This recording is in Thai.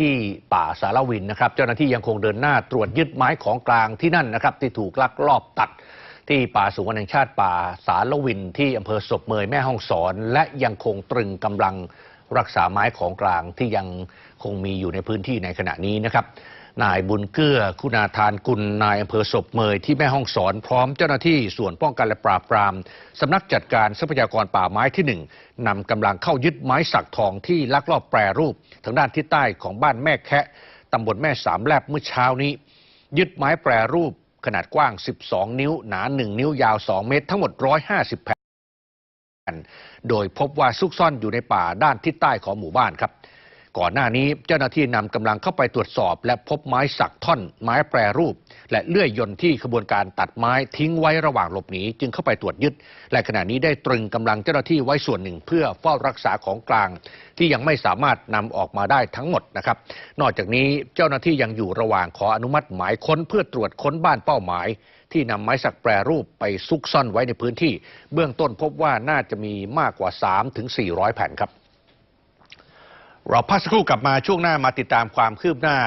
ที่ป่าสารวินนะครับ เจ้าหน้าที่ยังคงเดินหน้าตรวจยึดไม้ของกลางที่นั่นนะครับ ที่ถูกลักลอบตัด ที่ป่าสูงแห่งชาติป่าสารวิน ที่อำเภอศพเมยแม่ห้องสอน และยังคงตรึงกำลังรักษาไม้ของกลางที่ยังคงมีอยู่ในพื้นที่ในขณะนี้นะครับ นายบุญเกื้อ คุณาทานกุล นายอำเภอศพเมยที่แม่ห้องสอนพร้อมเจ้าหน้าที่ส่วนป้องกันและปราบปราม สำนักจัดการทรัพยากรป่าไม้ที่หนึ่งนำกำลังเข้ายึดไม้สักทองที่ลักลอบแปรรูป ทางด้านทิศใต้ของบ้านแม่แคะตำบลแม่สามแลบเมื่อเช้านี้ ยึดไม้แปรรูป ขนาดกว้าง 12 นิ้ว หนา 1 นิ้วยาว 2 เมตร ทั้งหมด 150แผ่นโดยพบว่าซุกซ่อนอยู่ในป่าด้านทิศใต้ของหมู่บ้านครับ ก่อนหน้านี้เจ้าหน้าที่นำกำลังเข้าไปตรวจสอบ และพบไม้สักท่อน ไม้แปรรูป และเลื่อยยนต์ที่ขบวนการตัดไม้ทิ้งไว้ระหว่างหลบหนีจึงเข้าไปตรวจยึด และขณะนี้ได้ตรึงกำลังเจ้าหน้าที่ไว้ส่วนหนึ่ง เพื่อเฝ้ารักษาของกลาง ที่ยังไม่สามารถนำออกมาได้ทั้งหมดนะครับ นอกจากนี้เจ้าหน้าที่ยังอยู่ระหว่างขออนุมัติหมายค้นเพื่อตรวจค้นบ้านเป้าหมายที่นำไม้สักแปรรูปไปซุกซ่อนไว้ในพื้นที่ เบื้องต้นพบว่าน่าจะมีมากกว่า 3-400 แผ่นครับ เราพักสักครู่กลับมาช่วงหน้ามาติดตามความคืบหน้า